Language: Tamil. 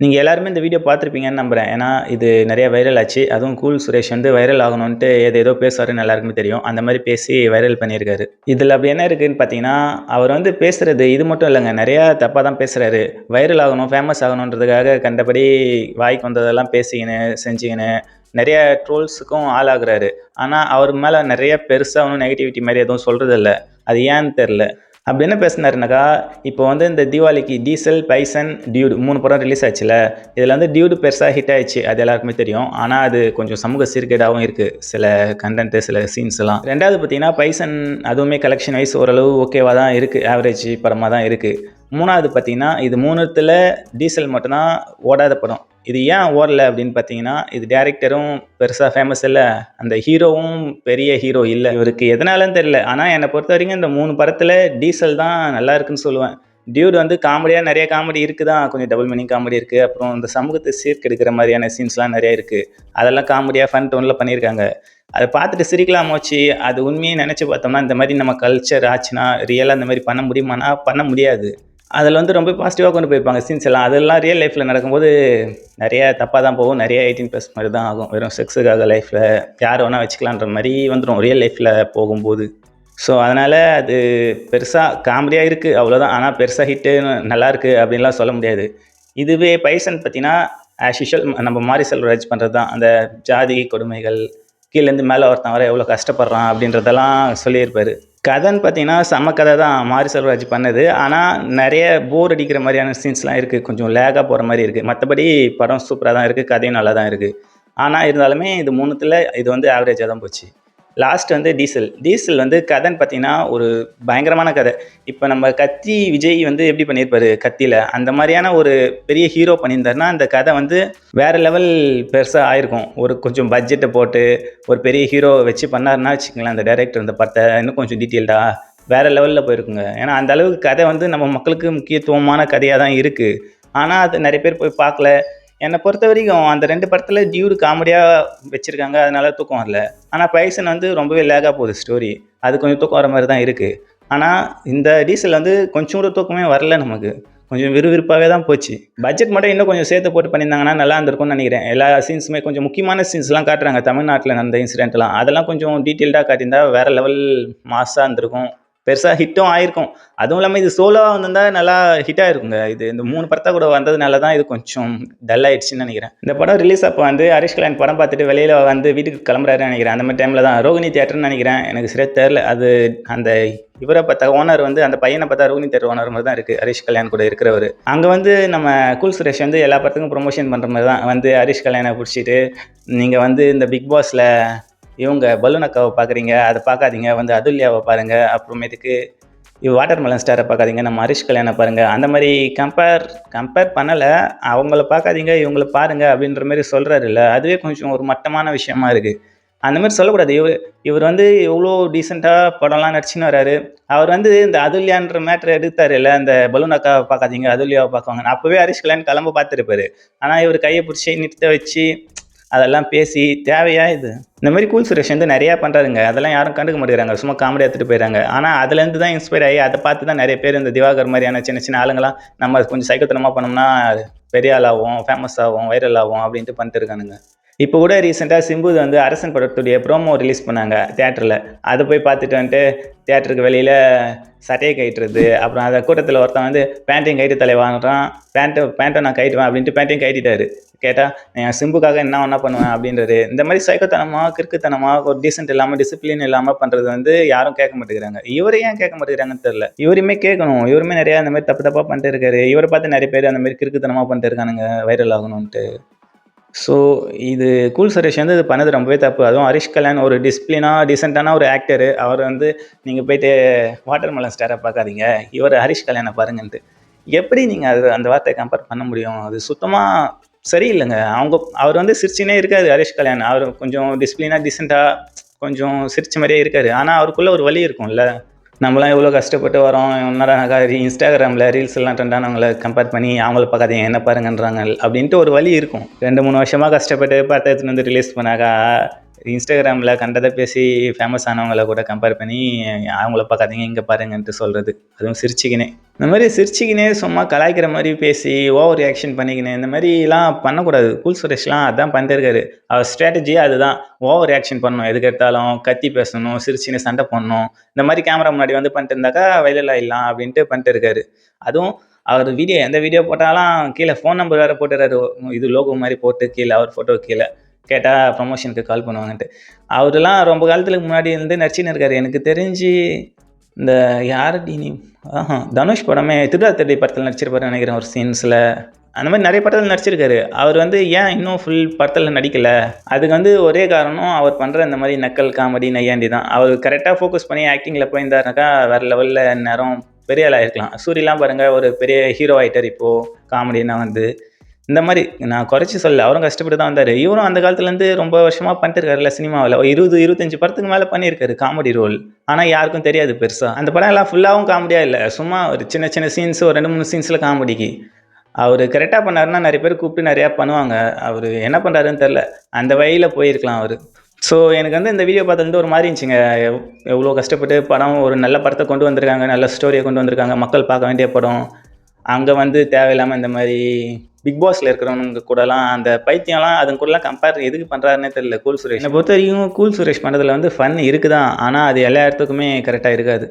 நீங்கள் எல்லாருமே இந்த வீடியோ பார்த்துருப்பீங்கன்னு நம்புறேன். ஏன்னா, இது நிறைய வைரல் ஆச்சு. அதுவும் கூல் சுரேஷ் வந்து வைரல் ஆகணுன்ட்டு ஏதோ பேசுவாருன்னு எல்லாருக்குமே தெரியும். அந்த மாதிரி பேசி வைரல் பண்ணியிருக்காரு. இதில் அப்படி என்ன இருக்குதுன்னு பார்த்தீங்கன்னா, அவர் வந்து பேசுகிறது இது மட்டும் இல்லைங்க நிறையா தப்பாக தான் பேசுகிறாரு வைரல் ஆகணும், ஃபேமஸ் ஆகணுன்றதுக்காக கண்டபடி வாய்க்கு வந்ததெல்லாம் பேசிக்கின்னு, செஞ்சுக்கின்னு நிறைய ட்ரோல்ஸுக்கும் ஆளாகிறாரு ஆனால் அவர் மேலே நிறைய பெருசாக ஒன்றும் நெகட்டிவிட்டி மாதிரி எதுவும் சொல்கிறதில்ல அது ஏன்னு தெரில அப்படி என்ன பேசினாருனாக்கா, இப்போ வந்து இந்த தீபாவளிக்கு டீசல், பைசன், டியூடு மூணு படம் ரிலீஸ் ஆச்சுல்ல. இதில் வந்து டியூடு பெருசாக ஹிட் ஆயிடுச்சு. அது எல்லாருக்குமே தெரியும். ஆனால் அது கொஞ்சம் சமூக சீர்கேடாகவும் இருக்குது சில கண்டென்ட்டு சில சீன்ஸ்லாம். ரெண்டாவது பார்த்தீங்கன்னா, பைசன் அதுவுமே கலெக்ஷன் வைஸ் ஓரளவு ஓகேவாக தான் இருக்குது ஆவரேஜ் படமாக தான் இருக்குது மூணாவது பார்த்தீங்கன்னா, இது மூணுத்தில் டீசல் மட்டும்தான் ஓடாத படம். இது ஏன் ஓடல அப்படின்னு பார்த்தீங்கன்னா, இது டேரக்டரும் பெருசாக ஃபேமஸ் இல்லை அந்த ஹீரோவும் பெரிய ஹீரோ இல்லை இவருக்கு எதனாலன்னு தெரியல. என்னை பொறுத்த வரைக்கும் இந்த மூணு படத்தில் டீசல் தான் நல்லா இருக்குன்னு சொல்லுவேன். டியூட் வந்து காமெடியாக நிறைய காமெடி இருக்குது தான். கொஞ்சம் டபுள் மீனிங் காமெடி இருக்குது அப்புறம் இந்த சமூகத்தை சீர்கெடுக்கிற மாதிரியான சீன்ஸ்லாம் நிறைய இருக்குது அதெல்லாம் காமெடியாக ஃபன் டோனில் பண்ணியிருக்காங்க. அதை பார்த்துட்டு சிரிக்கலாம் வச்சு அது உண்மையை நினச்சி பார்த்தோம்னா, இந்த மாதிரி நம்ம கல்ச்சர் ஆச்சுன்னா, ரியலாக இந்த மாதிரி பண்ண முடியுமான்னா, பண்ண முடியாது. அதில் வந்து ரொம்ப பாசிட்டிவாக கொண்டு போயிருப்பாங்க சீன்ஸ் எல்லாம். அதெல்லாம் ரியல் லைஃப்பில் நடக்கும்போது நிறைய தப்பாக தான் போகும். நிறைய எயிட்டீன் ப்ளஸ் மாதிரி தான் ஆகும். வெறும் செக்ஸுக்காக லைஃப்பில் யார் வேணால் வச்சுக்கலான்ற மாதிரி வந்துடும் ரியல் லைஃப்பில் போகும்போது. ஸோ, அதனால் அது பெருசாக காமெடியாக இருக்குது அவ்வளோதான். ஆனால் பெருசாக ஹிட்டு நல்லாயிருக்கு அப்படின்லாம் சொல்ல முடியாது. இதுவே பைசன் பார்த்தீங்கன்னா, ஆஸ் யூஷுவல் நம்ம மாரி செல்வராஜ் பண்ணுறது தான். அந்த ஜாதி கொடுமைகள், கீழேருந்து மேலே ஒருத்தன் வர எவ்வளோ கஷ்டப்படுறான் அப்படின்றதெல்லாம் சொல்லியிருப்பார் கதைன்னு பார்த்தீங்கன்னா, செம கதை தான் மாரி செல்வராஜ் பண்ணது. ஆனால் நிறைய போர் அடிக்கிற மாதிரியான சீன்ஸ்லாம் இருக்குது கொஞ்சம் லேகாக போகிற மாதிரி இருக்குது மற்றபடி படம் சூப்பராக தான் இருக்குது கதையும் நல்லா தான் இருக்குது ஆனால் இருந்தாலுமே இது மூணுத்தில் இது வந்து ஆவரேஜாக தான் போச்சு. லாஸ்ட் வந்து டீசல். டீசல் வந்து கதைன்னு பார்த்தீங்கன்னா, ஒரு பயங்கரமான கதை. இப்போ நம்ம கத்தி விஜய் வந்து எப்படி பண்ணியிருப்பாரு கத்தியில் அந்த மாதிரியான ஒரு பெரிய ஹீரோ பண்ணியிருந்தாருன்னா, அந்த கதை வந்து வேற லெவல் பெருசாக ஆயிருக்கும். ஒரு கொஞ்சம் பட்ஜெட்டை போட்டு, ஒரு பெரிய ஹீரோ வச்சு பண்ணாருன்னா வச்சுக்கங்களேன், அந்த டைரக்டர் இந்த படத்தை இன்னும் கொஞ்சம் டீட்டெயில்டாக வேற லெவலில் போயிருக்குங்க. ஏன்னா, அந்த அளவுக்கு கதை வந்து நம்ம மக்களுக்கு முக்கியத்துவமான கதையாக தான் இருக்குது ஆனால் அது நிறைய பேர் போய் பார்க்கல. என்னை பொறுத்த வரைக்கும் அந்த ரெண்டு படத்தில் டியூடு காமெடியாக வச்சுருக்காங்க அதனால தூக்கம் வரல. ஆனால் பைசன் வந்து ரொம்பவே லேகாக போகுது ஸ்டோரி. அது கொஞ்சம் தூக்கம் வர மாதிரி தான் இருக்குது ஆனால் இந்த டீசல் வந்து கொஞ்சம் கூட தூக்கமே வரல நமக்கு. கொஞ்சம் விறுவிறுப்பாகவே தான் போச்சு. பட்ஜெட் மட்டும் இன்னும் கொஞ்சம் சேர்த்து போட்டு பண்ணியிருந்தாங்கன்னா நல்லா இருந்திருக்கும்னு நினைக்கிறேன் எல்லா சீன்ஸுமே கொஞ்சம் முக்கியமான சீன்ஸ்லாம் காட்டுறாங்க. தமிழ்நாட்டில் நடந்த இன்சிடென்ட்லாம். அதெல்லாம் கொஞ்சம் டீட்டெயில்டாக காட்டியிருந்தா வேறு லெவல் மாஸாக இருந்திருக்கும். பெருசாக ஹிட்டும் ஆயிருக்கும். அதுவும் இல்லாமல் இது சோலோவாக வந்திருந்தா நல்லா ஹிட் ஆயிருக்குங்க. இது இந்த மூணு படத்தை கூட வந்ததுனால தான் இது கொஞ்சம் டல் ஆயிடுச்சுன்னு நினைக்கிறேன். இந்த படம் ரிலீஸ் அப்போ வந்து ஹரிஷ் கல்யாண் படம் பார்த்துட்டு வெளியில் வந்து வீட்டுக்கு கிளம்புறாருன்னு நினைக்கிறேன். அந்த மாதிரி டைமில் தான். ரோகிணி தியேட்டர்னு நினைக்கிறேன். எனக்கு சரியாக தெரில அது அந்த இவரை பார்த்தா ஓனர் வந்து அந்த பையனை பார்த்தா ரோகிணி தியேட்டர் ஓனர் மாதிரி தான் இருக்குது ஹரிஷ் கல்யாண் கூட இருக்கிறவர். அங்கே வந்து நம்ம கூல் சுரேஷ் வந்து எல்லா படத்துக்கும் ப்ரொமோஷன் பண்ணுற மாதிரி தான். வந்து ஹரிஷ் கல்யாண பிடிச்சிட்டு நீங்கள் வந்து இந்த பிக் பாஸில் இவங்க பலூன் அக்காவை பார்க்குறீங்க. அதை பார்க்காதீங்க. வந்து அதுல்யாவை பாருங்கள் அப்புறமேட்டுக்கு இவ வாட்டர் மெலன் ஸ்டாரை பார்க்காதீங்க. நம்ம ஹரிஷ் கல்யாணம் பாருங்கள் அந்த மாதிரி கம்பேர் கம்பேர் பண்ணலை அவங்கள பார்க்காதீங்க, இவங்கள பாருங்க அப்படின்ற மாதிரி சொல்கிறாருல்ல அதுவே கொஞ்சம் ஒரு மட்டமான விஷயமா இருக்குது அந்த மாதிரி சொல்லக்கூடாது. இவர் இவர் வந்து எவ்வளோ டீசெண்டாக படம்லாம் நடிச்சுன்னு வராரு. அவர் வந்து இந்த அதுல்யான்ற மேட்ரு எடுத்தார் இல்லை இந்த பலூன் அக்காவை பார்க்காதீங்க, அதுல்யாவை பார்க்குவாங்க அப்போவே ஹரிஷ் கல்யாண் கிளம்ப பார்த்துருப்பாரு. ஆனால் இவர் கையை பிடிச்சி நிறுத்த வச்சு, அதெல்லாம் பேசி தேவையா இது? இந்த மாதிரி கூல் சுரேஷ் வந்து நிறையா பண்ணுறாருங்க அதெல்லாம் யாரும் கண்டுக்க மாட்டேங்கிறாங்க. சும்மா காமெடி எடுத்துகிட்டு போயிடுறாங்க. ஆனால் அதுலேருந்து தான் இன்ஸ்பயர் ஆகி அதை பார்த்து தான் நிறைய பேர் இந்த திவாகர் மாதிரியான சின்ன சின்ன ஆளுங்களாம் நம்ம கொஞ்சம் சைக்கத்தனமாக பண்ணோம்னா பெரிய ஆளாகும் ஃபேமஸ் ஆகும் வைரல் ஆவோம் அப்படின்ட்டு பண்ணிட்டு இருக்கானுங்க. இப்போ கூட ரீசெண்டாக சிம்பு வந்து அரசன் படத்துடைய ப்ரோமோ ரிலீஸ் பண்ணாங்க தேட்டரில் அதை போய் பார்த்துட்டு வந்துட்டு தேட்டருக்கு வெளியில் சட்டையை கயிட்டுறது அப்புறம் அந்த கூட்டத்தில் ஒருத்தன் வந்து பேண்ட்டையும் கழட்டு தலைவான்றான். பேண்ட்டை பேண்ட்டை நான் கழட்டுவேன் அப்படின்ட்டு பேண்ட்டையும் கழட்டிட்டாரு. கேட்டால் என் சிம்புக்காக என்ன ஒன்றா பண்ணுவேன்" அப்படின்றது இந்த மாதிரி சைக்கோத்தனமாக கிறுக்குத்தனமாக ஒரு டீசென்ட் இல்லாமல் டிசிப்ளின் இல்லாமல் பண்ணுறது வந்து யாரும் கேட்க மாட்டேங்கிறாங்க. இவரு ஏன் கேட்க மாட்டேங்கிறாங்கன்னு தெரில இவருமே கேட்கணும். இவருமே நிறையா அந்த மாதிரி தப்பு தப்பாக பண்ணிட்டு இருக்காரு. இவரை பார்த்து நிறைய பேர் அந்த மாதிரி கிறுக்குத்தனமாக பண்ணிட்டு இருக்கானுங்க. வைரல் ஆகணுன்ட்டு. ஸோ, இது கூல் சுரேஷ் வந்து இது பண்ணது ரொம்பவே தப்பு. அதுவும் ஹரிஷ் கல்யாண் ஒரு டிசிப்ளினாக டீசென்ட்டான ஒரு ஆக்டரு. அவர் வந்து நீங்கள் போயிட்டு வாட்டர் மெலன் ஸ்டாரை பார்க்காதீங்க. இவர் ஹரிஷ் கல்யாணை பாருங்கன்ட்டு. எப்படி நீங்கள் அது அந்த வார்த்தையை கம்பேர் பண்ண முடியும்? அது சுத்தமாக சரியில்லைங்க அவங்க அவர் வந்து சிரிச்சுன்னே இருக்காரு ஹரிஷ் கல்யாண். அவர் கொஞ்சம் டிசிப்ளினாக டீசெண்டாக கொஞ்சம் சிரிச்ச மாதிரியே இருக்காரு. ஆனால் அவருக்குள்ளே ஒரு வழி இருக்கும்ல. நம்மளாம் எவ்வளோ கஷ்டப்பட்டு வரோம். என்னடா இன்ஸ்டாகிராமில் ரீல்ஸ் எல்லாம் ட்ரெண்ட் கம்பேர் பண்ணி அவங்கள பார்க்காதீங்க, என்ன பாருங்கன்றாங்க அப்படின்ட்டு ஒரு வழி இருக்கும். ரெண்டு மூணு வருஷமாக கஷ்டப்பட்டு பார்த்து எடுத்துகிட்டு வந்து ரிலீஸ் பண்ணாக்கா, இன்ஸ்டாகிராமில் கண்டதை பேசி ஃபேமஸ் ஆனவங்கள கூட கம்பேர் பண்ணி அவங்கள பார்க்காதீங்க இங்கே பாருங்கன்ட்டு சொல்கிறது அதுவும் சிரிச்சுக்கினே. இந்த மாதிரி சிரிச்சுக்கினே சும்மா கலாய்க்கிற மாதிரி பேசி ஓவர் ரியாக்ஷன் பண்ணிக்கினே இந்த மாதிரிலாம் பண்ணக்கூடாது. கூல் சுரேஷ்லாம் அதான் பண்ணிருக்காரு. அவர் ஸ்ட்ராட்டஜியே அதுதான். ஓவர் ரியாக்ஷன் பண்ணணும். எதுக்கு எடுத்தாலும் கத்தி பேசணும் சிரிச்சுன்னு சண்டை போடணும். இந்த மாதிரி கேமரா முன்னாடி வந்து பண்ணிட்டு இருந்தாக்கா வைரல் ஆயிடலாம் அப்படின்ட்டு பண்ணிட்டு இருக்காரு. அதுவும் அவர் வீடியோ எந்த வீடியோ போட்டாலும் கீழே ஃபோன் நம்பர் வேறு போட்டுறாரு. இது லோகோ மாதிரி போட்டு கீழே அவர் ஃபோட்டோ கீழே. கேட்டால் ப்ரமோஷனுக்கு கால் பண்ணுவாங்கன்ட்டு. அவரெல்லாம் ரொம்ப காலத்துக்கு முன்னாடி இருந்து நடிச்சின்னு இருக்காரு. எனக்கு தெரிஞ்சு இந்த யாரடி நீ? ஆஹா தனுஷ் படமே திருடாத்தடி படத்தில் நடிச்சிருப்பாரு நினைக்கிறேன் ஒரு சீன்ஸில் அந்த மாதிரி நிறைய படத்தில் நடிச்சிருக்காரு. அவர் வந்து ஏன் இன்னும் ஃபுல் படத்தில் நடிக்கலை? அதுக்கு வந்து ஒரே காரணம் அவர் பண்ணுற இந்த மாதிரி நக்கல் காமெடி நையாண்டி தான். அவர் கரெக்டாக ஃபோக்கஸ் பண்ணி ஆக்டிங்கில் போயிருந்தாருனாக்கா வேறு லெவலில் நேரம் பெரிய ஆளாக இருக்கலாம். சூரியலாம் பாருங்கள் ஒரு பெரிய ஹீரோ ஆகிட்டார் இப்போது காமெடினா வந்து. இந்த மாதிரி நான் குறைச்சி சொல்ல அவரும் கஷ்டப்பட்டு தான் வந்தார். இவரும் அந்த காலத்துலேருந்து ரொம்ப வருஷமாக பண்ணிட்டு இருக்காருல்ல சினிமாவில் இருபது இருபத்தஞ்சி படத்துக்கு மேலே பண்ணியிருக்காரு காமெடி ரோல் ஆனால் யாருக்கும் தெரியாது பெருசாக அந்த படம் எல்லாம் ஃபுல்லாகவும் காமெடியாக இல்லை. சும்மா ஒரு சின்ன சின்ன சீன்ஸ் ஒரு ரெண்டு மூணு சீன்ஸில் காமெடிக்கு அவர் கரெக்டாக பண்ணாருன்னா நிறைய பேர் கூப்பிட்டு நிறையா பண்ணுவாங்க. அவர் என்ன பண்ணுறாருன்னு தெரில அந்த வழியில் போயிருக்கலாம் அவர். ஸோ எனக்கு வந்து இந்த வீடியோ பார்த்தது ஒரு மாதிரி இருந்துச்சுங்க. எவ்வளோ கஷ்டப்பட்டு படம் ஒரு நல்ல படத்தை கொண்டு வந்திருக்காங்க நல்ல ஸ்டோரியை கொண்டு வந்திருக்காங்க. மக்கள் பார்க்க வேண்டிய படம். அங்கே வந்து தேவையில்லாமல் இந்த மாதிரி பிக் பாஸில் இருக்கிறவங்க கூடலாம் அந்த பைத்தியம்லாம் அதன் கூடலாம் கம்பேர் எதுக்கு பண்ணுறாருன்னே தெரியல கூல் சுரேஷ். என்னை பொறுத்த வரைக்கும் கூல் சுரேஷ் பண்ணுறதுல வந்து ஃபன் இருக்குதான். ஆனால் அது எல்லா இடத்துக்குமே கரெக்டாக இருக்காது.